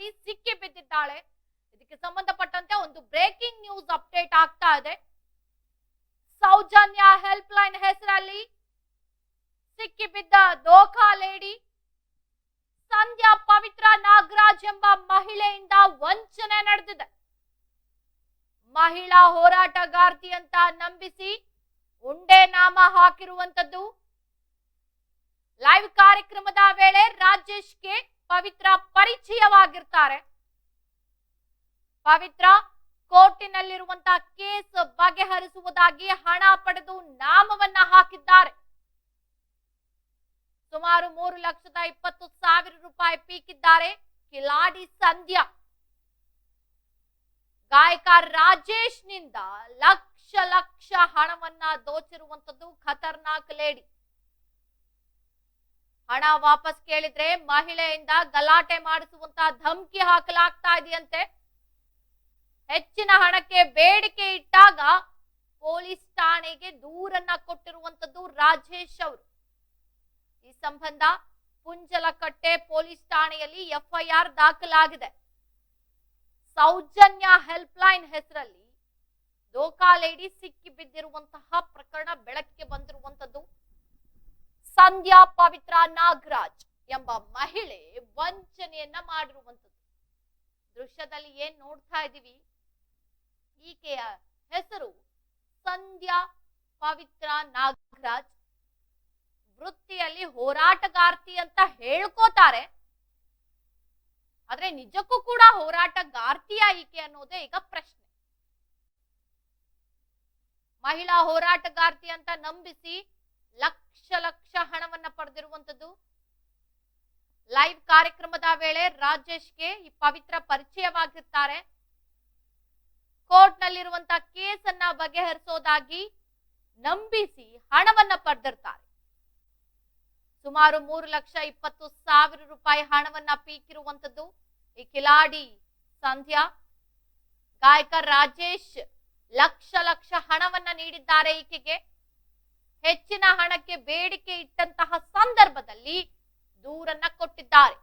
Lady ಸಿಕ್ಕಿ ಬಿದ್ದಿದ್ದಾಳೆ. ಇದಕ್ಕೆ ಸಂಬಂಧಪಟ್ಟಂತೆ ಒಂದು ಬ್ರೇಕಿಂಗ್ ನ್ಯೂಸ್ ಅಪ್ಡೇಟ್ ಆಗ್ತಾ ಇದೆ. ಸೌಜನ್ಯ ಹೆಲ್ಪ್ ಲೈನ್ ಹೆಸರಲ್ಲಿ ಸಿಕ್ಕಿ ಬಿದ್ದ ದೋಖಾ ಲೇಡಿ ಸಂಧ್ಯಾ ಪವಿತ್ರ ನಾಗರಾಜ್ ಎಂಬ ಮಹಿಳೆಯಿಂದ ವಂಚನೆ ನಡೆದಿದೆ. ಮಹಿಳಾ ಹೋರಾಟಗಾರ್ತಿ ಅಂತ ನಂಬಿಸಿ ಉಂಡೆ ನಾಮ ಹಾಕಿರುವಂತದ್ದು. ಲೈವ್ ಕಾರ್ಯಕ್ರಮದ ವೇಳೆ ರಾಜೇಶ್ಗೆ ಪವಿತ್ರ ಪರಿಚಯವಾಗಿರ್ತಾರೆ. ಪವಿತ್ರ ಕೋರ್ಟಿನಲ್ಲಿರುವಂತ ಕೇಸ್ ಬಗೆಹರಿಸುವುದಾಗಿ ಹಣ ಪಡೆದು ನಾಮವನ್ನ ಹಾಕಿದ್ದಾರೆ. ಸುಮಾರು ಮೂರು ಲಕ್ಷದ ಇಪ್ಪತ್ತು ಸಾವಿರ ರೂಪಾಯಿ ಪೀಕಿದ್ದಾರೆ ಕಿಲಾಡಿ ಸಂಧ್ಯಾ. ಗಾಯಕ ರಾಜೇಶ್ನಿಂದ ಲಕ್ಷ ಲಕ್ಷ ಹಣವನ್ನ ದೋಚಿರುವಂತದ್ದು ಖತರ್ನಾಕ್ ಲೇಡಿ. ಹಣ ವಾಪಸ್ ಕೇಳಿದ್ರೆ ಮಹಿಳೆಯಿಂದ ಗಲಾಟೆ ಮಾಡಿಸುವಂತ ಧಮಕಿ ಹಾಕಲಾಗ್ತಾ ಇದೆಯಂತೆ. ಹೆಚ್ಚಿನ ಹಣಕ್ಕೆ ಬೇಡಿಕೆ ಇಟ್ಟಾಗ ಪೊಲೀಸ್ ಠಾಣೆಗೆ ದೂರನ್ನ ಕೊಟ್ಟಿರುವಂತದ್ದು ರಾಜೇಶ್ ಅವರು. ಈ ಸಂಬಂಧ ಪುಂಜಲಕಟ್ಟೆ ಪೊಲೀಸ್ ಠಾಣೆಯಲ್ಲಿ ಎಫ್ಐಆರ್ ದಾಖಲಾಗಿದೆ. ಸೌಜನ್ಯ ಹೆಲ್ಪ್ ಲೈನ್ ಹೆಸರಲ್ಲಿ ದೋಖಾ ಸಿಕ್ಕಿ ಬಿದ್ದಿರುವಂತಹ ಪ್ರಕರಣ ಬೆಳಕಿಗೆ ಬಂದಿರುವಂತದ್ದು ಸಂಧ್ಯಾ ಪವಿತ್ರ ನಾಗರಾಜ್ ಎಂಬ ಮಹಿಳೆ ವಂಚನೆಯನ್ನ ಮಾಡಿರುವಂತದ್ದು ದೃಶ್ಯದಲ್ಲಿ ಏನ್ ನೋಡ್ತಾ ಇದ್ದೀವಿ? ಈಕೆಯ ಹೆಸರು ಸಂಧ್ಯಾ ಪವಿತ್ರ ನಾಗರಾಜ್. ವೃತ್ತಿಯಲ್ಲಿ ಹೋರಾಟಗಾರ್ತಿ ಅಂತ ಹೇಳ್ಕೋತಾರೆ. ಆದ್ರೆ ನಿಜಕ್ಕೂ ಕೂಡ ಹೋರಾಟಗಾರ್ತಿಯ ಈಕೆ ಅನ್ನೋದೇ ಈಗ ಪ್ರಶ್ನೆ. ಮಹಿಳಾ ಹೋರಾಟಗಾರ್ತಿ ಅಂತ ನಂಬಿಸಿ ಲಕ್ಷ ಲಕ್ಷ ಹಣವನ್ನ ಪಡೆದಿರುವಂತದ್ದು ಲೈವ್ ಕಾರ್ಯಕ್ರಮದ ವೇಳೆ ರಾಜೇಶ್ಗೆ ಈ ಪವಿತ್ರ ಪರಿಚಯವಾಗಿರ್ತಾರೆ. ಕೋರ್ಟ್ ನಲ್ಲಿರುವಂತಹ ಕೇಸ್ ಅನ್ನ ಬಗೆಹರಿಸೋದಾಗಿ ನಂಬಿಸಿ ಹಣವನ್ನ ಪಡೆದಿರ್ತಾರೆ. ಸುಮಾರು ಮೂರು ಲಕ್ಷ ಇಪ್ಪತ್ತು ಸಾವಿರ ರೂಪಾಯಿ ಹಣವನ್ನ ಪೀಕಿರುವಂತದ್ದು ಈ ಕಿಲಾಡಿ ಸಂಧ್ಯಾ. ಗಾಯಕ ರಾಜೇಶ್ ಲಕ್ಷ ಲಕ್ಷ ಹಣವನ್ನ ನೀಡಿದ್ದಾರೆ ಈಕೆಗೆ. ಹೆಚ್ಚಿನ ಹಣಕ್ಕೆ ಬೇಡಿಕೆ ಇಟ್ಟಂತಹ ಸಂದರ್ಭದಲ್ಲಿ ದೂರನ್ನ ಕೊಟ್ಟಿದ್ದಾರೆ.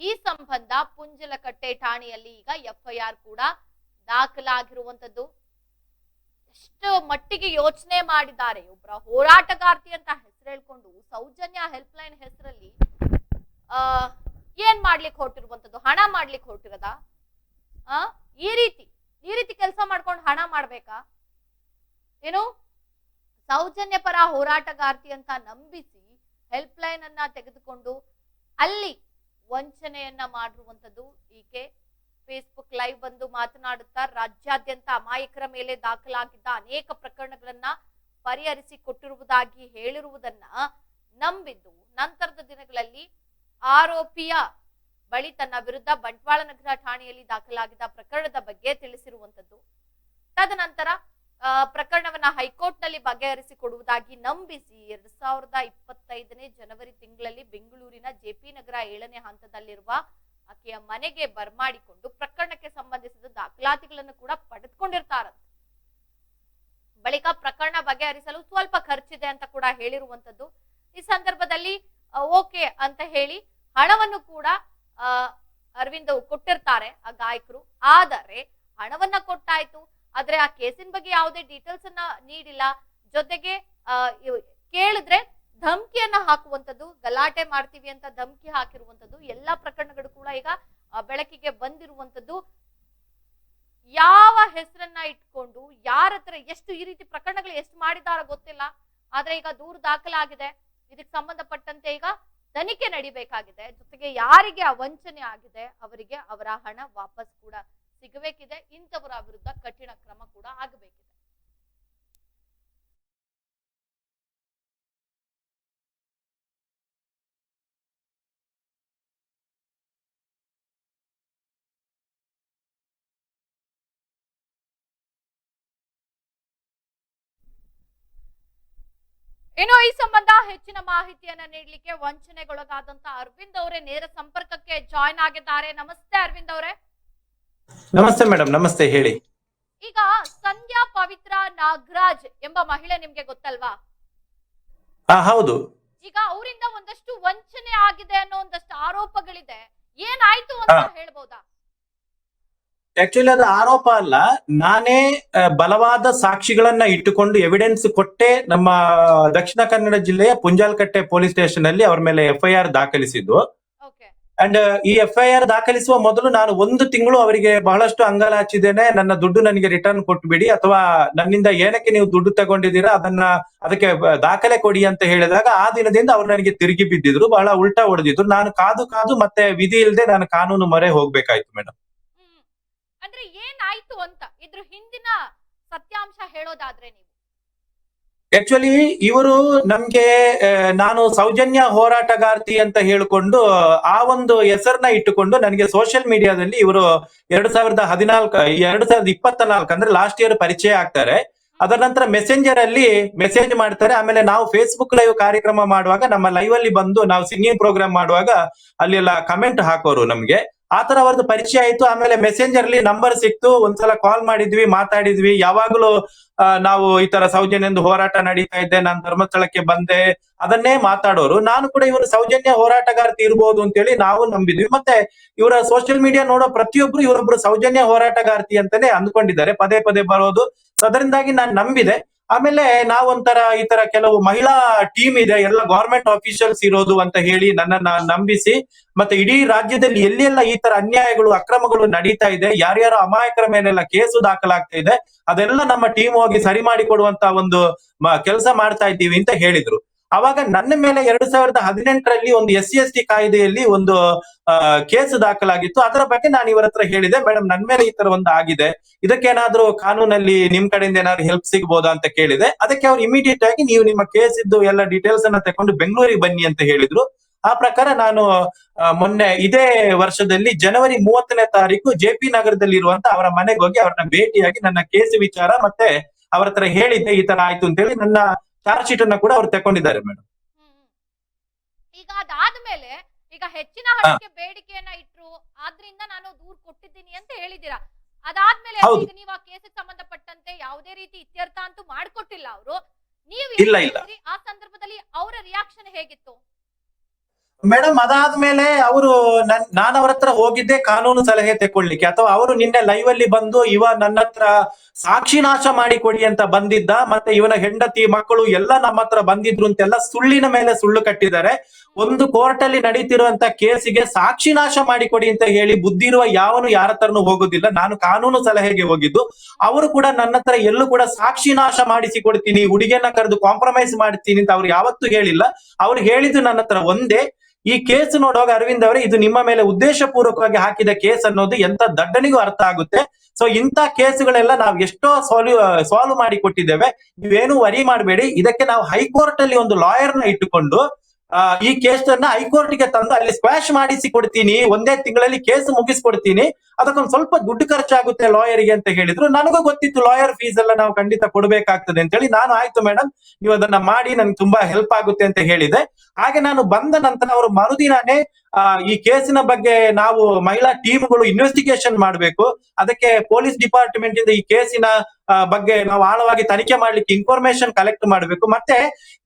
ಈ ಸಂಬಂಧ ಪುಂಜಲಕಟ್ಟೆ ಠಾಣೆಯಲ್ಲಿ ಈಗ ಎಫ್ಐಆರ್ ಕೂಡ ದಾಖಲಾಗಿರುವಂತದ್ದು ಎಷ್ಟು ಮಟ್ಟಿಗೆ ಯೋಚನೆ ಮಾಡಿದ್ದಾರೆ. ಒಬ್ಬರ ಹೋರಾಟಗಾರ್ತಿ ಅಂತ ಹೆಸರು ಹೇಳ್ಕೊಂಡು ಸೌಜನ್ಯ ಹೆಲ್ಪ್ ಲೈನ್ ಹೆಸರಲ್ಲಿ, ಆ, ಏನ್ ಮಾಡ್ಲಿಕ್ಕೆ ಹೊರಟಿರುವಂತದ್ದು ಹಣ ಮಾಡ್ಲಿಕ್ಕೆ ಹೊರಟಿರದ? ಆ, ಈ ರೀತಿ ಈ ರೀತಿ ಕೆಲಸ ಮಾಡ್ಕೊಂಡು ಹಣ ಮಾಡ್ಬೇಕಾ? ಏನು? ಸೌಜನ್ಯ ಪರ ಹೋರಾಟಗಾರ್ತಿ ಅಂತ ನಂಬಿಸಿ ಹೆಲ್ಪ್ ಲೈನ್ ಅನ್ನ ತೆಗೆದುಕೊಂಡು ಅಲ್ಲಿ ವಂಚನೆಯನ್ನ ಮಾಡಿರುವಂತದ್ದು ಈಕೆ. ಫೇಸ್ಬುಕ್ ಲೈವ್ ಬಂದು ಮಾತನಾಡುತ್ತಾ ರಾಜ್ಯಾದ್ಯಂತ ಅಮಾಯಕರ ಮೇಲೆ ದಾಖಲಾಗಿದ್ದ ಅನೇಕ ಪ್ರಕರಣಗಳನ್ನ ಪರಿಹರಿಸಿ ಕೊಟ್ಟಿರುವುದಾಗಿ ಹೇಳಿರುವುದನ್ನ ನಂಬಿದ್ದು ನಂತರದ ದಿನಗಳಲ್ಲಿ ಆರೋಪಿಯ ಬಳಿ ತನ್ನ ವಿರುದ್ಧ ಬಂಟ್ವಾಳ ನಗರ ಠಾಣೆಯಲ್ಲಿ ದಾಖಲಾಗಿದ್ದ ಪ್ರಕರಣದ ಬಗ್ಗೆ ತಿಳಿಸಿರುವಂತದ್ದು ತದನಂತರ ಪ್ರಕರಣವನ್ನ ಹೈಕೋರ್ಟ್ನಲ್ಲಿ ಬಗೆಹರಿಸಿಕೊಡುವುದಾಗಿ ನಂಬಿಸಿ ಎರಡ್ ಸಾವಿರದ ಇಪ್ಪತ್ತೈದನೇ ಜನವರಿ ತಿಂಗಳಲ್ಲಿ ಬೆಂಗಳೂರಿನ ಜೆಪಿ ನಗರ ಏಳನೇ ಹಂತದಲ್ಲಿರುವ ಆಕೆಯ ಮನೆಗೆ ಬರ್ಮಾಡಿಕೊಂಡು ಪ್ರಕರಣಕ್ಕೆ ಸಂಬಂಧಿಸಿದ ದಾಖಲಾತಿಗಳನ್ನು ಕೂಡ ಪಡೆದುಕೊಂಡಿರ್ತಾರಂತೆ. ಬಳಿಕ ಪ್ರಕರಣ ಬಗೆಹರಿಸಲು ಸ್ವಲ್ಪ ಖರ್ಚಿದೆ ಅಂತ ಕೂಡ ಹೇಳಿರುವಂತದ್ದು ಈ ಸಂದರ್ಭದಲ್ಲಿ ಓಕೆ ಅಂತ ಹೇಳಿ ಹಣವನ್ನು ಕೂಡ ಅರವಿಂದ್ ಕೊಟ್ಟಿರ್ತಾರೆ ಆ ಗಾಯಕರು. ಆದರೆ ಹಣವನ್ನ ಕೊಟ್ಟಾಯ್ತು. ಆದ್ರೆ ಆ ಕೇಸಿನ ಬಗ್ಗೆ ಯಾವುದೇ ಡೀಟೇಲ್ಸ್ ಅನ್ನ ನೀಡಿಲ್ಲ. ಜೊತೆಗೆ ಕೇಳಿದ್ರೆ ಧಮಕಿಯನ್ನ ಹಾಕುವಂತದ್ದು ಗಲಾಟೆ ಮಾಡ್ತೀವಿ ಅಂತ ಧಮಕಿ ಹಾಕಿರುವಂತದ್ದು ಎಲ್ಲಾ ಪ್ರಕರಣಗಳು ಕೂಡ ಈಗ ಬೆಳಕಿಗೆ ಬಂದಿರುವಂತದ್ದು ಯಾವ ಹೆಸರನ್ನ ಇಟ್ಕೊಂಡು, ಯಾರ ಹತ್ರ ಎಷ್ಟು, ಈ ರೀತಿ ಪ್ರಕರಣಗಳು ಎಷ್ಟು ಮಾಡಿದಾರ ಗೊತ್ತಿಲ್ಲ. ಆದ್ರೆ ಈಗ ದೂರು ದಾಖಲಾಗಿದೆ. ಇದಕ್ಕೆ ಸಂಬಂಧಪಟ್ಟಂತೆ ಈಗ ತನಿಖೆ ನಡಿಬೇಕಾಗಿದೆ. ಜೊತೆಗೆ ಯಾರಿಗೆ ಆ ವಂಚನೆ ಆಗಿದೆ, ಅವರಿಗೆ ಅವರ ಹಣ ವಾಪಸ್ ಕೂಡ ಸಿಗಬೇಕಿದೆ, ಇಂಥವರ ವಿರುದ್ಧ ಕಠಿಣ ಕ್ರಮ ಕೂಡ ಆಗಬೇಕಿದೆ. ಇನ್ನು ಈ ಸಂಬಂಧ ಹೆಚ್ಚಿನ ಮಾಹಿತಿಯನ್ನ ನೀಡಲಿಕ್ಕೆ ವಂಚನೆಗೊಳಗಾದಂತ ಅರವಿಂದ್ ಅವರೇ ನೇರ ಸಂಪರ್ಕಕ್ಕೆ ಜಾಯ್ನ್ ಆಗಿದ್ದಾರೆ. ನಮಸ್ತೆ ಅರವಿಂದ್ ಅವರೇ. ನಮಸ್ತೆ ಮೇಡಮ್ ನಮಸ್ತೆ ಹೇಳಿ. ಈಗ ಸಂಧ್ಯಾ ಪವಿತ್ರ ನಾಗರಾಜ್ ಎಂಬ ಮಹಿಳೆ ನಿಮ್ಗೆ ಗೊತ್ತಲ್ವಾ? ಹಾ ಹೌದು. ಈಗ ಅವರಿಂದ ಒಂದಷ್ಟು ವಂಚನೆ ಆಗಿದೆ ಅನ್ನೋ ಒಂದಷ್ಟು ಆರೋಪಗಳಿದೆ. ಏನಾಯ್ತು ಅಂತ ಹಾ. ಹೇಳ್ಬೋದಾ? ಆಕ್ಚುಲಿ ಅದು ಆರೋಪ ಅಲ್ಲ. ನಾನೇ ಆ, ಬಲವಾದ ಸಾಕ್ಷಿಗಳನ್ನ ಇಟ್ಟುಕೊಂಡು ಎವಿಡೆನ್ಸ್ ಕೊಟ್ಟೆ ನಮ್ಮ ದಕ್ಷಿಣ ಕನ್ನಡ ಜಿಲ್ಲೆಯ ಪುಂಜಾಲ್ಕಟ್ಟೆ ಪೊಲೀಸ್ ಸ್ಟೇಷನ್ ಅಲ್ಲಿ ಅವ್ರ ಮೇಲೆ ಎಫ್ಐಆರ್ ದಾಖಲಿಸಿದ್ದು. ಅಂಡ್ ಈ ಎಫ್ ಐ ಆರ್ ದಾಖಲಿಸುವ ಮೊದಲು ನಾನು ಒಂದು ತಿಂಗಳು ಅವರಿಗೆ ಬಹಳಷ್ಟು ಅಂಗಲಾಚಿದ್ದೇನೆ ನನ್ನ ದುಡ್ಡು ನನಗೆ ರಿಟರ್ನ್ ಕೊಟ್ಬಿಡಿ. ಅಥವಾ ನನ್ನಿಂದ ಏನಕ್ಕೆ ನೀವು ದುಡ್ಡು ತಗೊಂಡಿದ್ದೀರಾ? ಅದನ್ನ, ಅದಕ್ಕೆ ದಾಖಲೆ ಕೊಡಿ ಅಂತ ಹೇಳಿದಾಗ ಆ ದಿನದಿಂದ ಅವ್ರು ನನಗೆ ತಿರುಗಿ ಬಿದ್ದಿದ್ರು. ಬಹಳ ಉಲ್ಟಾ ಹೊಡೆದಿದ್ರು. ನಾನು ಕಾದು ಕಾದು ಮತ್ತೆ ವಿಧಿ ಇಲ್ಲದೆ ನಾನು ಕಾನೂನು ಮೊರೆ ಹೋಗ್ಬೇಕಾಯ್ತು ಮೇಡಮ್ ಅಂದ್ರೆ ಏನಾಯ್ತು ಅಂತ ಇದ್ರ ಹಿಂದಿನ ಸತ್ಯಾಂಶ ಹೇಳೋದಾದ್ರೆ ನೀವು. ಆಕ್ಚುಲಿ ಇವರು ನಮ್ಗೆ ನಾನು ಸೌಜನ್ಯ ಹೋರಾಟಗಾರ್ತಿ ಅಂತ ಹೇಳಿಕೊಂಡು, ಆ ಒಂದು ಹೆಸರನ್ನ ಇಟ್ಟುಕೊಂಡು ನನಗೆ ಸೋಷಿಯಲ್ ಮೀಡಿಯಾದಲ್ಲಿ ಇವರು ಎರಡ್ ಸಾವಿರದ ಹದಿನಾಲ್ಕು, ಎರಡ್ ಸಾವಿರದ ಇಪ್ಪತ್ತ ನಾಲ್ಕು ಅಂದ್ರೆ ಲಾಸ್ಟ್ ಇಯರ್ ಪರಿಚಯ ಆಗ್ತಾರೆ. ಅದರ ನಂತರ ಮೆಸೆಂಜರ್ ಅಲ್ಲಿ ಮೆಸೇಜ್ ಮಾಡ್ತಾರೆ. ಆಮೇಲೆ ನಾವು ಫೇಸ್ಬುಕ್ ಲೈವ್ ಕಾರ್ಯಕ್ರಮ ಮಾಡುವಾಗ ನಮ್ಮ ಲೈವ್ ಅಲ್ಲಿ ಬಂದು ನಾವು ಸಿಂಗಿಂಗ್ ಪ್ರೋಗ್ರಾಮ್ ಮಾಡುವಾಗ ಅಲ್ಲಿ ಕಮೆಂಟ್ ಹಾಕೋರು ನಮ್ಗೆ. ಆತರ ಅವ್ರದ್ದು ಪರಿಚಯ ಆಯ್ತು. ಆಮೇಲೆ ಮೆಸೆಂಜರ್ ಅಲ್ಲಿ ನಂಬರ್ ಸಿಕ್ತು. ಒಂದ್ಸಲ ಕಾಲ್ ಮಾಡಿದ್ವಿ ಮಾತಾಡಿದ್ವಿ. ಯಾವಾಗ್ಲೂ ಆ, ನಾವು ಈ ತರ ಸೌಜನ್ಯಂದು ಹೋರಾಟ ನಡೀತಾ ಇದ್ದೆ. ನಾನು ಧರ್ಮಸ್ಥಳಕ್ಕೆ ಬಂದೆ. ಅದನ್ನೇ ಮಾತಾಡೋರು. ನಾನು ಕೂಡ ಇವರು ಸೌಜನ್ಯ ಹೋರಾಟಗಾರ್ತಿ ಇರ್ಬೋದು ಅಂತೇಳಿ ನಾವು ನಂಬಿದ್ವಿ. ಮತ್ತೆ ಇವರ ಸೋಷಿಯಲ್ ಮೀಡಿಯಾ ನೋಡೋ ಪ್ರತಿಯೊಬ್ರು ಇವರೊಬ್ರು ಸೌಜನ್ಯ ಹೋರಾಟಗಾರ್ತಿ ಅಂತಾನೆ ಅಂದ್ಕೊಂಡಿದ್ದಾರೆ. ಪದೇ ಪದೇ ಬರೋದು. ಅದರಿಂದಾಗಿ ನಾನು ನಂಬಿದೆ. ಆಮೇಲೆ ನಾವೊಂಥರ ಈ ತರ ಕೆಲವು ಮಹಿಳಾ ಟೀಮ್ ಇದೆ, ಎಲ್ಲ ಗವರ್ಮೆಂಟ್ ಆಫೀಷಿಯಲ್ಸ್ ಇರೋದು ಅಂತ ಹೇಳಿ ನನ್ನನ್ನ ನಂಬಿಸಿ, ಮತ್ತೆ ಇಡೀ ರಾಜ್ಯದಲ್ಲಿ ಎಲ್ಲೆಲ್ಲ ಈ ತರ ಅನ್ಯಾಯಗಳು, ಅಕ್ರಮಗಳು ನಡೀತಾ ಇದೆ, ಯಾರ್ಯಾರ ಅಮಾಯಕರ ಮೇಲೆಲ್ಲ ಕೇಸು ದಾಖಲಾಗ್ತಾ ಇದೆ, ಅದೆಲ್ಲ ನಮ್ಮ ಟೀಮ್ ಹೋಗಿ ಸರಿ ಮಾಡಿ ಕೊಡುವಂತ ಒಂದು ಕೆಲಸ ಮಾಡ್ತಾ ಇದ್ದೀವಿ ಅಂತ ಹೇಳಿದ್ರು. ಅವಾಗ ನನ್ನ ಮೇಲೆ ಎರಡ್ ಸಾವಿರದ ಹದಿನೆಂಟರಲ್ಲಿ ಒಂದು ಎಸ್ ಸಿ ಎಸ್ ಟಿ ಕಾಯ್ದೆಯಲ್ಲಿ ಒಂದು ಕೇಸ್ ದಾಖಲಾಗಿತ್ತು. ಅದರ ಬಗ್ಗೆ ನಾನು ಇವರ ಹತ್ರ ಹೇಳಿದೆ. ಮೇಡಮ್ ನನ್ನ ಮೇಲೆ ಈ ತರ ಒಂದು ಆಗಿದೆ. ಇದಕ್ಕೇನಾದ್ರೂ ಕಾನೂನಲ್ಲಿ ನಿಮ್ ಕಡೆಯಿಂದ ಏನಾದ್ರು ಹೆಲ್ಪ್ ಸಿಗ್ಬೋದಾ ಅಂತ ಕೇಳಿದೆ. ಅದಕ್ಕೆ ಅವ್ರು ಇಮಿಡಿಯೇಟ್ ಆಗಿ ನೀವು ನಿಮ್ಮ ಕೇಸ್ ಇದ್ದು ಎಲ್ಲ ಡೀಟೇಲ್ಸ್ ಅನ್ನ ತಕೊಂಡು ಬೆಂಗಳೂರಿಗೆ ಬನ್ನಿ ಅಂತ ಹೇಳಿದ್ರು. ಆ ಪ್ರಕಾರ ನಾನು ಮೊನ್ನೆ ಇದೇ ವರ್ಷದಲ್ಲಿ ಜನವರಿ ಮೂವತ್ತನೇ ತಾರೀಕು ಜೆ ಪಿ ನಗರದಲ್ಲಿ ಇರುವಂತ ಅವರ ಮನೆಗೆ ಹೋಗಿ ಅವ್ರನ್ನ ಭೇಟಿಯಾಗಿ ನನ್ನ ಕೇಸ್ ವಿಚಾರ ಮತ್ತೆ ಅವರ ಹತ್ರ ಹೇಳಿದ್ದೆ, ಈ ತರ ಆಯ್ತು ಅಂತ ಹೇಳಿ ನನ್ನ ಚಾರ್ಜ್ ಶೀಟ್ ಅನ್ನ ಕೂಡ ಅವರು ತಕೊಂಡಿದ್ದಾರೆ ಮೇಡಮ್. ಈಗ ಅದಾದ್ಮೇಲೆ ಈಗ ಹೆಚ್ಚಿನ ಹಣಕ್ಕೆ ಬೇಡಿಕೆಯನ್ನ ಇಟ್ರು ಆದ್ರಿಂದ ನಾನು ದೂರ್ ಕೊಟ್ಟಿದ್ದೀನಿ ಅಂತ ಹೇಳಿದ್ದೀರಾ ಅದಾದ್ಮೇಲೆ. ಈಗ ನೀವು ಆ ಕೇಸಿಗೆ ಸಂಬಂಧಪಟ್ಟಂತೆ ಯಾವುದೇ ರೀತಿ ಇತ್ಯರ್ಥ ಅಂತೂ ಮಾಡ್ಕೊಟ್ಟಿಲ್ಲ ಅವರು ನೀವು ಇಲ್ಲ, ಇಲ್ಲ. ಆ ಸಂದರ್ಭದಲ್ಲಿ ಅವರ ರಿಯಾಕ್ಷನ್ ಹೇಗಿತ್ತು ಮೇಡಮ್, ಅದಾದ್ಮೇಲೆ ಅವರು ನನ್ ಅವ್ರ ಹತ್ರ ಹೋಗಿದ್ದೆ ಕಾನೂನು ಸಲಹೆ ತೆಕೊಳ್ಳಿಕ್ಕೆ ಅಥವಾ ಅವರು ನಿನ್ನೆ ಲೈವ್ ಅಲ್ಲಿ ಬಂದು, ಇವ ನನ್ನ ಹತ್ರ ಸಾಕ್ಷಿ ನಾಶ ಮಾಡಿ ಕೊಡಿ ಅಂತ ಬಂದಿದ್ದ, ಮತ್ತೆ ಇವನ ಹೆಂಡತಿ, ಮಕ್ಕಳು ಎಲ್ಲ ನಮ್ಮ ಹತ್ರ ಬಂದಿದ್ರು ಅಂತೆಲ್ಲ ಸುಳ್ಳಿನ ಮೇಲೆ ಸುಳ್ಳು ಕಟ್ಟಿದ್ದಾರೆ. ಒಂದು ಕೋರ್ಟ್ ಅಲ್ಲಿ ನಡೀತಿರುವಂತ ಕೇಸಿಗೆ ಸಾಕ್ಷಿ ನಾಶ ಮಾಡಿ ಕೊಡಿ ಅಂತ ಹೇಳಿ ಬುದ್ಧಿ ಇರುವ ಯಾವನು ಯಾರ ಹತ್ರನೂ ಹೋಗುದಿಲ್ಲ. ನಾನು ಕಾನೂನು ಸಲಹೆಗೆ ಹೋಗಿದ್ದು, ಅವರು ಕೂಡ ನನ್ನ ಹತ್ರ ಎಲ್ಲೂ ಕೂಡ ಸಾಕ್ಷಿ ನಾಶ ಮಾಡಿಸಿ ಕೊಡ್ತೀನಿ ಹುಡುಗಿಯನ್ನ ಕರೆದು ಕಾಂಪ್ರಮೈಸ್ ಮಾಡ್ತೀನಿ ಅಂತ ಅವ್ರು ಯಾವತ್ತೂ ಹೇಳಿಲ್ಲ. ಅವ್ರು ಹೇಳಿದ್ದು ನನ್ನ ಹತ್ರ ಒಂದೇ. ಈ ಕೇಸ್ ನೋಡುವಾಗ ಅರವಿಂದ್ ಅವರೇ, ಇದು ನಿಮ್ಮ ಮೇಲೆ ಉದ್ದೇಶ ಪೂರ್ವಕವಾಗಿ ಹಾಕಿದ ಕೇಸ್ ಅನ್ನೋದು ಎಂತ ದಡ್ಡನಿಗೂ ಅರ್ಥ ಆಗುತ್ತೆ. ಸೊ ಇಂಥ ಕೇಸುಗಳೆಲ್ಲ ನಾವು ಎಷ್ಟೋ ಸಾಲ್ವ್ ಸಾಲ್ವ್ ಮಾಡಿ ಕೊಟ್ಟಿದ್ದೇವೆ ನೀವೇನು ವರಿ ಮಾಡಬೇಡಿ. ಇದಕ್ಕೆ ನಾವು ಹೈಕೋರ್ಟ್ ಅಲ್ಲಿ ಒಂದು ಲಾಯರ್ನ ಇಟ್ಟುಕೊಂಡು ಈ ಕೇಸನ್ನ ಹೈಕೋರ್ಟ್ಗೆ ತಂದು ಅಲ್ಲಿ ಸ್ಕ್ವಾಶ್ ಮಾಡಿಸಿ ಕೊಡ್ತೀನಿ ಒಂದೇ ತಿಂಗಳಲ್ಲಿ ಕೇಸ್ ಮುಗಿಸ್ಕೊಡ್ತೀನಿ, ಅದಕ್ಕೊಂದು ಸ್ವಲ್ಪ ದುಡ್ಡು ಖರ್ಚಾಗುತ್ತೆ ಲಾಯರ್ಗೆ ಅಂತ ಹೇಳಿದ್ರು. ನನಗೂ ಗೊತ್ತಿತ್ತು ಲಾಯರ್ ಫೀಸ್ ಎಲ್ಲ ನಾವು ಖಂಡಿತ ಕೊಡಬೇಕಾಗ್ತದೆ ಅಂತ ಹೇಳಿ ನಾನು ಆಯ್ತು ಮೇಡಮ್ ನೀವು ಅದನ್ನ ಮಾಡಿ ನನ್ಗೆ ತುಂಬಾ ಹೆಲ್ಪ್ ಆಗುತ್ತೆ ಅಂತ ಹೇಳಿದೆ. ಹಾಗೆ ನಾನು ಬಂದ ನಂತರ ಅವರು ಮರುದಿನಾನೇ ಈ ಕೇಸಿನ ಬಗ್ಗೆ ನಾವು ಮಹಿಳಾ ಟೀಮ್ಗಳು ಇನ್ವೆಸ್ಟಿಗೇಷನ್ ಮಾಡಬೇಕು. ಅದಕ್ಕೆ ಪೊಲೀಸ್ ಡಿಪಾರ್ಟ್ಮೆಂಟ್ ಇಂದ ಈ ಕೇಸಿನ ಬಗ್ಗೆ ನಾವು ಆಳವಾಗಿ ತನಿಖೆ ಮಾಡ್ಲಿಕ್ಕೆ ಇನ್ಫಾರ್ಮೇಶನ್ ಕಲೆಕ್ಟ್ ಮಾಡಬೇಕು. ಮತ್ತೆ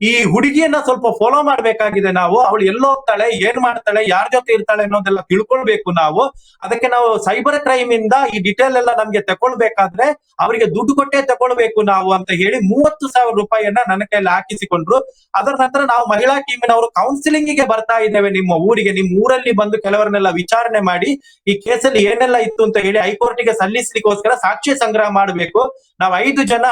ಈ ಹುಡುಗಿಯನ್ನ ಸ್ವಲ್ಪ ಫಾಲೋ ಮಾಡ್ಬೇಕಾಗಿದೆ ನಾವು. ಅವಳು ಎಲ್ಲೋಗ್ತಾಳೆ ಏನ್ ಮಾಡ್ತಾಳೆ, ಯಾರ ಜೊತೆ ಇರ್ತಾಳೆ ಅನ್ನೋದೆಲ್ಲ ತಿಳ್ಕೊಳ್ಬೇಕು ನಾವು. ಅದಕ್ಕೆ ನಾವು ಸೈಬರ್ ಕ್ರೈಮ್ ಇಂದ ಈ ಡಿಟೇಲ್ ಎಲ್ಲ ನಮ್ಗೆ ತಗೊಳ್ಬೇಕಾದ್ರೆ ಅವರಿಗೆ ದುಡ್ಡು ಕೊಟ್ಟೆ ತಗೊಳ್ಬೇಕು ನಾವು ಅಂತ ಹೇಳಿ ಮೂವತ್ತು ಸಾವಿರ ರೂಪಾಯಿಯನ್ನ ನನ್ನ ಕೈಯಲ್ಲಿ ಹಾಕಿಸಿಕೊಂಡ್ರು. ಅದರ ನಂತರ ನಾವು ಮಹಿಳಾ ಟೀಮಿನವರು ಕೌನ್ಸಿಲಿಂಗ್ಗೆ ಬರ್ತಾ ಇದ್ದೇವೆ ನಿಮ್ಮ ಊರಿಗೆ, ನಿಮ್ಮ ಊರಲ್ಲಿ ಬಂದು ಕೆಲವರನ್ನೆಲ್ಲ ವಿಚಾರಣೆ ಮಾಡಿ ಈ ಕೇಸಲ್ಲಿ ಏನೆಲ್ಲ ಇತ್ತು ಅಂತ ಹೇಳಿ ಹೈಕೋರ್ಟ್ಗೆ ಸಲ್ಲಿಸ್ಲಿಕ್ಕೋಸ್ಕರ ಸಾಕ್ಷ್ಯ ಸಂಗ್ರಹ ಮಾಡಬೇಕು. ನಾವು ಐದು ಜನ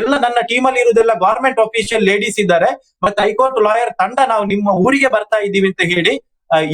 ಎಲ್ಲ ನನ್ನ ಟೀಮ್ ಅಲ್ಲಿ ಇರುವುದೆಲ್ಲ ಗವರ್ಮೆಂಟ್ ಅಫಿಷಿಯಲ್ ಲೇಡೀಸ್ ಇದ್ದಾರೆ. ಮತ್ತೆ ಹೈಕೋರ್ಟ್ ಲಾಯರ್ ತಂಡ ನಾವು ನಿಮ್ಮ ಊರಿಗೆ ಬರ್ತಾ ಇದ್ದೀವಿ ಅಂತ ಹೇಳಿ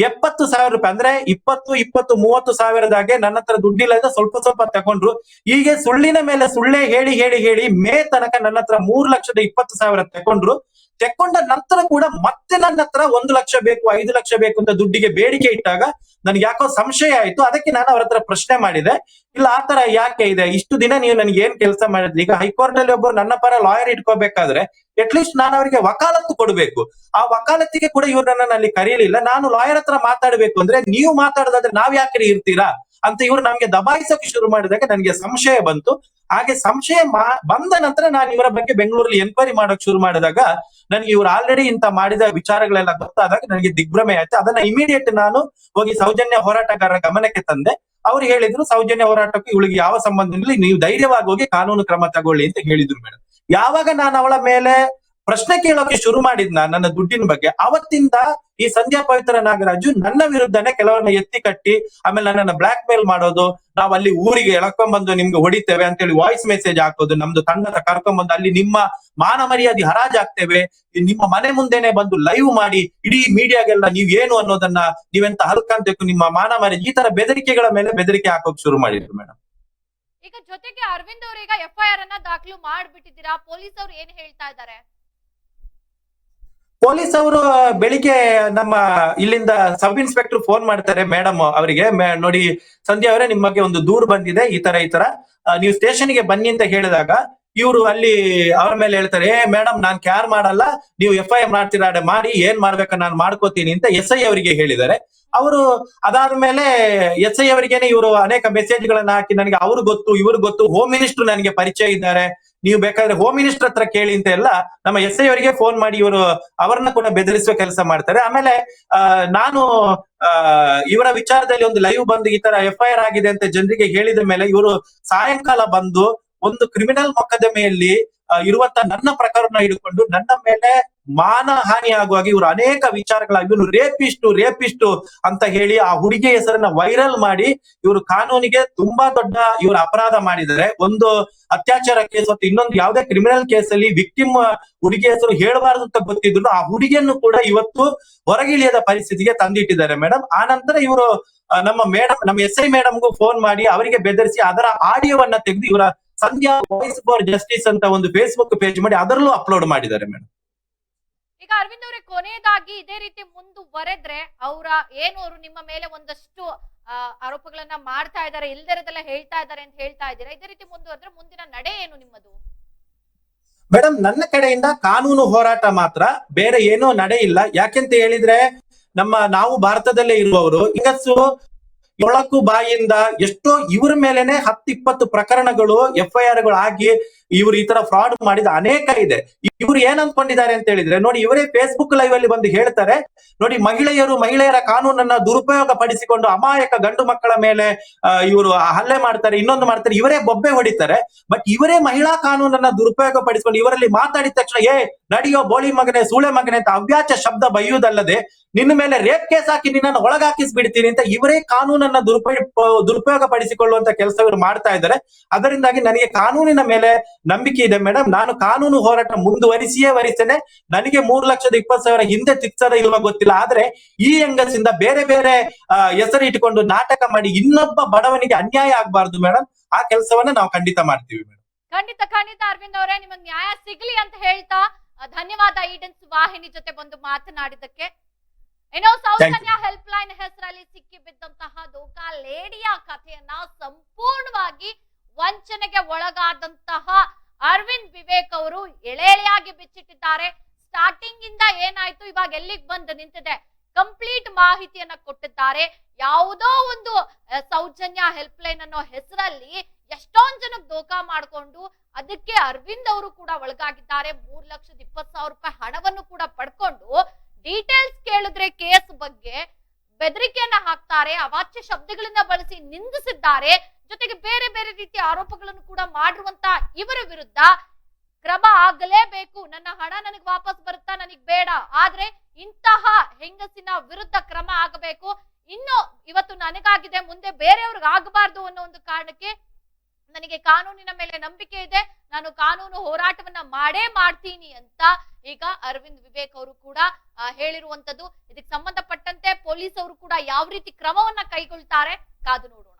ಎಪ್ಪತ್ತು ಸಾವಿರ ರೂಪಾಯಿ ಅಂದ್ರೆ ಇಪ್ಪತ್ತು ಇಪ್ಪತ್ತು, ಮೂವತ್ತು ಸಾವಿರದಾಗೆ ನನ್ನ ಹತ್ರ ದುಡ್ಡಿಲ್ಲ ಅಂತ ಸ್ವಲ್ಪ ಸ್ವಲ್ಪ ತಗೊಂಡ್ರು. ಹೀಗೆ ಸುಳ್ಳಿನ ಮೇಲೆ ಸುಳ್ಳೇ ಹೇಳಿ ಹೇಳಿ ಹೇಳಿ ಮೇ ತನಕ ನನ್ನ ಹತ್ರ ಮೂರು ಲಕ್ಷದ ಇಪ್ಪತ್ತು ಸಾವಿರ ತಗೊಂಡ್ರು. ತೆಕೊಂಡ ನಂತರ ಕೂಡ ಮತ್ತೆ ನನ್ನ ಹತ್ರ ಒಂದು ಲಕ್ಷ ಬೇಕು, ಐದು ಲಕ್ಷ ಬೇಕು ಅಂತ ದುಡ್ಡಿಗೆ ಬೇಡಿಕೆ ಇಟ್ಟಾಗ ನನ್ಗೆ ಯಾಕೋ ಸಂಶಯ ಆಯ್ತು. ಅದಕ್ಕೆ ನಾನು ಅವ್ರ ಹತ್ರ ಪ್ರಶ್ನೆ ಮಾಡಿದೆ. ಇಲ್ಲ, ಆ ತರ ಯಾಕೆ ಇದೆ? ಇಷ್ಟು ದಿನ ನೀವು ನನಗೆ ಏನ್ ಕೆಲಸ ಮಾಡಿದ್ರಿ? ಈಗ ಹೈಕೋರ್ಟ್ ಅಲ್ಲಿ ಒಬ್ಬರು ನನ್ನ ಪರ ಲಾಯರ್ ಇಟ್ಕೋಬೇಕಾದ್ರೆ ಅಟ್ಲೀಸ್ಟ್ ನಾನು ಅವರಿಗೆ ವಕಾಲತ್ತು ಕೊಡಬೇಕು. ಆ ವಕಾಲತ್ತಿಗೆ ಕೂಡ ಇವ್ರನ್ನ ಅಲ್ಲಿ ಕರೀಲಿಲ್ಲ. ನಾನು ಲಾಯರ್ ಹತ್ರ ಮಾತಾಡ್ಬೇಕು ಅಂದ್ರೆ ನೀವು ಮಾತಾಡೋದಾದ್ರೆ ನಾವ್ ಯಾಕೆ ಇರ್ತೀರಾ? ಅಂತ ಇವ್ರು ನಮ್ಗೆ ದಬಾಯಿಸೋಕೆ ಶುರು ಮಾಡಿದಾಗ ನನಗೆ ಸಂಶಯ ಬಂತು. ಹಾಗೆ ಸಂಶಯ ಬಂದ ನಂತರ ನಾನು ಇವರ ಬಗ್ಗೆ ಬೆಂಗಳೂರಲ್ಲಿ ಎನ್ಕ್ವೈರಿ ಮಾಡೋಕೆ ಶುರು ಮಾಡಿದಾಗ ನನಗೆ ಇವ್ರು ಆಲ್ರೆಡಿ ಇಂತ ಮಾಡಿದ ವಿಚಾರಗಳೆಲ್ಲ ಗೊತ್ತಾದಾಗ ನನಗೆ ದಿಗ್ಭ್ರಮೆ ಆಯ್ತು. ಅದನ್ನ ಇಮಿಡಿಯೇಟ್ ನಾನು ಹೋಗಿ ಸೌಜನ್ಯ ಹೋರಾಟಗಾರರ ಗಮನಕ್ಕೆ ತಂದೆ. ಅವ್ರು ಹೇಳಿದ್ರು, ಸೌಜನ್ಯ ಹೋರಾಟಕ್ಕೆ ಇವಳಿಗೆ ಯಾವ ಸಂಬಂಧದಲ್ಲಿ ನೀವು ಧೈರ್ಯವಾಗಿ ಹೋಗಿ ಕಾನೂನು ಕ್ರಮ ತಗೊಳ್ಳಿ ಅಂತ ಹೇಳಿದ್ರು ಮೇಡಮ್ ಯಾವಾಗ ನಾನು ಅವಳ ಮೇಲೆ ಪ್ರಶ್ನೆ ಕೇಳೋಕೆ ಶುರು ಮಾಡಿದ್ನ, ನನ್ನ ದುಡ್ಡಿನ ಬಗ್ಗೆ, ಅವತ್ತಿಂದ ಈ ಸಂಧ್ಯಾ ಪವಿತ್ರ ನಾಗರಾಜು ನನ್ನ ವಿರುದ್ಧನೇ ಕೆಲವನ್ನ ಎತ್ತಿ ಕಟ್ಟಿ, ಆಮೇಲೆ ನನ್ನನ್ನ ಬ್ಲಾಕ್ ಮೇಲ್ ಮಾಡೋದು, ನಾವ್ ಅಲ್ಲಿ ಊರಿಗೆ ಎಳ್ಕೊಂಡ್ಬಂದು ನಿಮ್ಗೆ ಹೊಡಿತೇವೆ ಅಂತ ಹೇಳಿ ವಾಯ್ಸ್ ಮೆಸೇಜ್ ಹಾಕೋದು, ನಮ್ದು ತಂಡದ ಕರ್ಕೊಂಡ್ಬಂದು ಅಲ್ಲಿ ನಿಮ್ಮ ಮಾನ ಮರ್ಯಾದೆ ಹರಾಜಾಗ್ತೇವೆ ನಿಮ್ಮ ಮನೆ ಮುಂದೆನೆ ಬಂದು ಲೈವ್ ಮಾಡಿ, ಇಡೀ ಮೀಡಿಯಾಗೆಲ್ಲ ನೀವ್ ಏನು ಅನ್ನೋದನ್ನ ನೀವೆಂತ ಹಲ್ಕಂತೇಕು ನಿಮ್ಮ ಮಾನ ಮರ್ಯಾದೆ, ಈ ತರ ಬೆದರಿಕೆಗಳ ಮೇಲೆ ಬೆದರಿಕೆ ಹಾಕೋಕ್ ಶುರು ಮಾಡಿದ್ರು ಮೇಡಮ್ ಈಗ ಜೊತೆಗೆ ಅರವಿಂದ್ ಅವ್ರೀಗ ಎಫ್ಐಆರ್ ಅನ್ನ ದಾಖಲು ಮಾಡ್ಬಿಟ್ಟಿದ್ದೀರಾ? ಪೊಲೀಸ್ ಅವ್ರು ಏನ್ ಹೇಳ್ತಾ ಇದ್ದಾರೆ? ಪೊಲೀಸ್ ಅವರು ಬೆಳಿಗ್ಗೆ ನಮ್ಮ ಇಲ್ಲಿಂದ ಸಬ್ ಇನ್ಸ್ಪೆಕ್ಟರ್ ಫೋನ್ ಮಾಡ್ತಾರೆ, ಮೇಡಮ್ ಅವರಿಗೆ ನೋಡಿ ಸಂಧ್ಯಾ ಅವರೇ ನಿಮ್ಮ ಒಂದು ದೂರ್ ಬಂದಿದೆ, ಈ ತರ ಈ ತರ ನೀವು ಸ್ಟೇಷನ್ಗೆ ಬನ್ನಿ ಅಂತ ಹೇಳಿದಾಗ ಇವರು ಅಲ್ಲಿ ಅವ್ರ ಮೇಲೆ ಹೇಳ್ತಾರೆ, ಏ, ಮೇಡಮ್, ನಾನ್ ಕ್ಯಾರ್ ಮಾಡಲ್ಲ, ನೀವು ಎಫ್ ಐ ಆರ್ ಮಾಡ್ತೀರಾ ಮಾಡಿ, ಏನ್ ಮಾಡ್ಬೇಕು ನಾನು ಮಾಡ್ಕೋತೀನಿ ಅಂತ ಎಸ್ ಐ ಅವರಿಗೆ ಹೇಳಿದ್ದಾರೆ. ಅವರು ಅದಾದ್ಮೇಲೆ ಎಸ್ ಐ ಅವರಿಗೆ ಇವರು ಅನೇಕ ಮೆಸೇಜ್ ಗಳನ್ನ ಹಾಕಿ, ನನಗೆ ಅವ್ರು ಗೊತ್ತು, ಇವ್ರು ಗೊತ್ತು ಹೋಮ್ ಮಿನಿಸ್ಟರ್ ನನಗೆ ಪರಿಚಯ ಇದ್ದಾರೆ ನೀವು ಬೇಕಾದ್ರೆ ಹೋಮ್ ಮಿನಿಸ್ಟರ್ ಹತ್ರ ಕೇಳಿ ಅಂತ ಎಲ್ಲ ನಮ್ಮ ಎಸ್ ಐ ಅವರಿಗೆ ಫೋನ್ ಮಾಡಿ ಇವರು ಅವರನ್ನ ಕೂಡ ಬೆದರಿಸುವ ಕೆಲಸ ಮಾಡ್ತಾರೆ. ಆಮೇಲೆ ನಾನು ಇವರ ವಿಚಾರದಲ್ಲಿ ಒಂದು ಲೈವ್ ಬಂದು ಈ ತರ ಎಫ್ ಐ ಆರ್ ಆಗಿದೆ ಅಂತ ಜನರಿಗೆ ಹೇಳಿದ ಮೇಲೆ ಇವರು ಸಾಯಂಕಾಲ ಬಂದು ಒಂದು ಕ್ರಿಮಿನಲ್ ಮೊಕದ್ದಮೆಯಲ್ಲಿ ಇರುವಂತ ನನ್ನ ಪ್ರಕರಣ ಹಿಡ್ಕೊಂಡು ನನ್ನ ಮೇಲೆ ಮಾನ ಹಾನಿ ಆಗುವಾಗ ಇವರು ಅನೇಕ ವಿಚಾರಗಳಾಗಿ ಇವರು ರೇಪಿಸ್ಟು ರೇಪಿಸ್ಟು ಅಂತ ಹೇಳಿ ಆ ಹುಡುಗಿ ಹೆಸರನ್ನ ವೈರಲ್ ಮಾಡಿ ಇವರು ಕಾನೂನಿಗೆ ತುಂಬಾ ದೊಡ್ಡ ಇವರು ಅಪರಾಧ ಮಾಡಿದರೆ ಒಂದು ಅತ್ಯಾಚಾರ ಕೇಸ್ ಮತ್ತು ಇನ್ನೊಂದು ಯಾವುದೇ ಕ್ರಿಮಿನಲ್ ಕೇಸಲ್ಲಿ ವಿಕ್ಟಿಮ್ ಹುಡುಗಿ ಹೆಸರು ಹೇಳಬಾರದು ಅಂತ ಗೊತ್ತಿದ್ರು ಆ ಹುಡುಗಿಯನ್ನು ಕೂಡ ಇವತ್ತು ಹೊರಗಿಳಿಯದ ಪರಿಸ್ಥಿತಿಗೆ ತಂದಿಟ್ಟಿದ್ದಾರೆ ಮೇಡಮ್ ಆ ನಂತರ ಇವರು ನಮ್ಮ ಮೇಡಮ್ ನಮ್ಮ ಎಸ್ ಐ ಮೇಡಮ್ಗೂ ಫೋನ್ ಮಾಡಿ ಅವರಿಗೆ ಬೆದರಿಸಿ ಅದರ ಆಡಿಯೋವನ್ನ ತೆಗೆದು ಇವರ ಸಂಧ್ಯಾ ವಾಯ್ಸ್ ಫಾರ್ ಜಸ್ಟಿಸ್ ಅಂತ ಒಂದು ಫೇಸ್ಬುಕ್ ಪೇಜ್ ಮಾಡಿ ಅದರಲ್ಲೂ ಅಪ್ಲೋಡ್ ಮಾಡಿದ್ದಾರೆ ಮೇಡಮ್ ಈಗ ಅರವಿಂದ್ ಅವರೇ ಕೊನೆಯದಾಗಿ ಇದೇ ರೀತಿ ಮುಂದುವರೆದ್ರೆ ಅವರ ಏನು ಅವರು ನಿಮ್ಮ ಮೇಲೆ ಒಂದಷ್ಟು ಆರೋಪಗಳನ್ನ ಮಾಡ್ತಾ ಇದ್ದಾರೆ, ಇಲ್ದಿರೋದೆಲ್ಲ ಹೇಳ್ತಾ ಇದ್ದಾರೆ ಅಂತ ಹೇಳ್ತಾ ಇದ್ದೀರಾ? ಇದೇ ರೀತಿ ಮುಂದುವರೆದ್ರೆ ಮುಂದಿನ ನಡೆ ಏನು ನಿಮ್ಮದು? ಮೇಡಮ್ ನನ್ನ ಕಡೆಯಿಂದ ಕಾನೂನು ಹೋರಾಟ ಮಾತ್ರ, ಬೇರೆ ಏನೋ ನಡೆ ಇಲ್ಲ. ಯಾಕೆಂತ ಹೇಳಿದ್ರೆ, ನಮ್ಮ ನಾವು ಭಾರತದಲ್ಲೇ ಇರುವವರು ಇಂಗಸ್ಸು ಒಳಕು ಬಾಯಿಂದ ಎಷ್ಟೋ ಇವ್ರ ಮೇಲೆನೆ ಹತ್ತಿಪ್ಪತ್ತು ಪ್ರಕರಣಗಳು ಎಫ್ ಐ ಆರ್ಗಳು ಆಗಿ ಇವ್ರು ಈ ತರ ಫ್ರಾಡ್ ಮಾಡಿದ ಅನೇಕ ಇದೆ. ಇವ್ರು ಏನ್ ಅನ್ಕೊಂಡಿದ್ದಾರೆ ಅಂತ ಹೇಳಿದ್ರೆ, ನೋಡಿ ಇವರೇ ಫೇಸ್ಬುಕ್ ಲೈವ್ ಅಲ್ಲಿ ಬಂದು ಹೇಳ್ತಾರೆ, ನೋಡಿ ಮಹಿಳೆಯರು ಮಹಿಳೆಯರ ಕಾನೂನನ್ನ ದುರುಪಯೋಗ ಪಡಿಸಿಕೊಂಡು ಅಮಾಯಕ ಗಂಡು ಮಕ್ಕಳ ಮೇಲೆ ಇವರು ಹಲ್ಲೆ ಮಾಡ್ತಾರೆ, ಇನ್ನೊಂದು ಮಾಡ್ತಾರೆ, ಇವರೇ ಬೊಬ್ಬೆ ಹೊಡಿತಾರೆ. ಬಟ್ ಇವರೇ ಮಹಿಳಾ ಕಾನೂನನ್ನ ದುರುಪಯೋಗ ಪಡಿಸಿಕೊಂಡು ಇವರಲ್ಲಿ ಮಾತಾಡಿದ ತಕ್ಷಣ, ಏ, ನಡಿಯೋ ಬೋಳಿ ಮಗನೆ, ಸೂಳೆ ಮಗನೆ ಅಂತ ಅವ್ಯಾಚ ಶಬ್ದ ಬೈಯುವುದಲ್ಲದೆ ನಿನ್ನ ಮೇಲೆ ರೇಪ್ ಕೇಸ್ ಹಾಕಿ ನಿನ್ನನ್ನು ಒಳಗಾಕಿಸ್ಬಿಡ್ತೀನಿ ಅಂತ ಇವರೇ ಕಾನೂನನ್ನ ದುರುಪಯೋಗ ದುರುಪಯೋಗ ಪಡಿಸಿಕೊಳ್ಳುವಂತ ಕೆಲಸ ಇವರು ಮಾಡ್ತಾ ಇದ್ದಾರೆ. ಅದರಿಂದಾಗಿ ನನಗೆ ಕಾನೂನಿನ ಮೇಲೆ ನಂಬಿಕೆ ಇದೆ ಮೇಡಮ್ ನಾನು ಕಾನೂನು ಹೋರಾಟ ಮುಂದುವರಿಸಿಯೇ ವರಿಸ್ತೇನೆ. ನನಗೆ ಮೂರು ಲಕ್ಷದ ಇಪ್ಪತ್ತು ಸಾವಿರ ಹಿಂದೆ ತಿಕ್ಸದ ಇಲ್ವ ಗೊತ್ತಿಲ್ಲ. ಆದ್ರೆ ಈ ಹೆಂಗಸಿಂದ ಬೇರೆ ಬೇರೆ ಹೆಸರು ಇಟ್ಟುಕೊಂಡು ನಾಟಕ ಮಾಡಿ ಇನ್ನೊಬ್ಬ ಬಡವನಿಗೆ ಅನ್ಯಾಯ ಆಗ್ಬಾರ್ದು ಮೇಡಮ್ ಆ ಕೆಲಸವನ್ನ ನಾವು ಖಂಡಿತ ಮಾಡ್ತೀವಿ ಮೇಡಮ್ ಖಂಡಿತ ಖಂಡಿತ ಅರವಿಂದ್ ಅವರೇ, ನಿಮಗೆ ನ್ಯಾಯ ಸಿಗ್ಲಿ ಅಂತ ಹೇಳ್ತಾ ಧನ್ಯವಾದ ಈಡನ್ಸ್ ವಾಹಿನಿ ಜೊತೆ ಬಂದು ಮಾತನಾಡಿದ್ದಕ್ಕೆ. ಏನೋ ಸೌಜನ್ಯ ಹೆಲ್ಪ್ ಲೈನ್ ಹೆಸರಲ್ಲಿ ಸಿಕ್ಕಿ ಬಿದ್ದಂತಹ ದೋಕಾ ಲೇಡಿಯ ಕಥೆಯನ್ನ ಸಂಪೂರ್ಣವಾಗಿ ವಂಚನೆಗೆ ಒಳಗಾದಂತಹ ಅರವಿಂದ್ ವಿವೇಕ್ ಅವರು ಎಳೆ ಎಳೆಯಾಗಿ ಬಿಚ್ಚಿಟ್ಟಿದ್ದಾರೆ. ಸ್ಟಾರ್ಟಿಂಗ್ ಇಂದ ಏನಾಯ್ತು? ಇವಾಗ ಎಲ್ಲಿಗೆ ಬಂದು ನಿಂತಿದೆ? ಕಂಪ್ಲೀಟ್ ಮಾಹಿತಿಯನ್ನ ಕೊಟ್ಟಿದ್ದಾರೆ. ಯಾವುದೋ ಒಂದು ಸೌಜನ್ಯ ಹೆಲ್ಪ್ ಲೈನ್ ಅನ್ನೋ ಹೆಸರಲ್ಲಿ ಎಷ್ಟೊಂದ್ ಜನಕ್ಕೆ ದೋಖಾ ಮಾಡ್ಕೊಂಡು ಅದಕ್ಕೆ ಅರವಿಂದ್ ಅವರು ಕೂಡ ಒಳಗಾಗಿದ್ದಾರೆ. ಮೂರ್ ಲಕ್ಷದ ಇಪ್ಪತ್ ಸಾವಿರ ರೂಪಾಯಿ ಹಣವನ್ನು ಕೂಡ ಪಡ್ಕೊಂಡು ಡೀಟೇಲ್ಸ್ ಕೇಳಿದ್ರೆ ಕೇಸ್ ಬಗ್ಗೆ ಬೆದರಿಕೆಯನ್ನ ಹಾಕ್ತಾರೆ, ಅವಾಚ್ಯ ಶಬ್ದಗಳನ್ನ ಬಳಸಿ ನಿಂದಿಸಿದ್ದಾರೆ, ಜೊತೆಗೆ ಬೇರೆ ಬೇರೆ ರೀತಿಯ ಆರೋಪಗಳನ್ನು ಕೂಡ ಮಾಡಿರುವಂತ ಇವರ ವಿರುದ್ಧ ಕ್ರಮ ಆಗಲೇಬೇಕು. ನನ್ನ ಹಣ ನನಗೆ ವಾಪಸ್ ಬರುತ್ತಾ ನನಗ್ ಬೇಡ. ಆದ್ರೆ ಇಂತಹ ಹೆಂಗಸಿನ ವಿರುದ್ಧ ಕ್ರಮ ಆಗಬೇಕು. ಇನ್ನು ಇವತ್ತು ನನಗಾಗಿದೆ, ಮುಂದೆ ಬೇರೆಯವ್ರಿಗೆ ಆಗಬಾರ್ದು ಅನ್ನೋ ಒಂದು ಕಾರಣಕ್ಕೆ ನನಗೆ ಕಾನೂನಿನ ಮೇಲೆ ನಂಬಿಕೆ ಇದೆ, ನಾನು ಕಾನೂನು ಹೋರಾಟವನ್ನ ಮಾಡೇ ಮಾಡ್ತೀನಿ ಅಂತ ಈಗ ಅರವಿಂದ್ ವಿವೇಕ್ ಅವರು ಕೂಡ ಹೇಳಿರುವಂತದ್ದು. ಇದಕ್ಕೆ ಸಂಬಂಧಪಟ್ಟಂತೆ ಪೊಲೀಸ್ ಅವರು ಕೂಡ ಯಾವ ರೀತಿ ಕ್ರಮವನ್ನ ಕೈಗೊಳ್ತಾರೆ ಕಾದು ನೋಡೋಣ.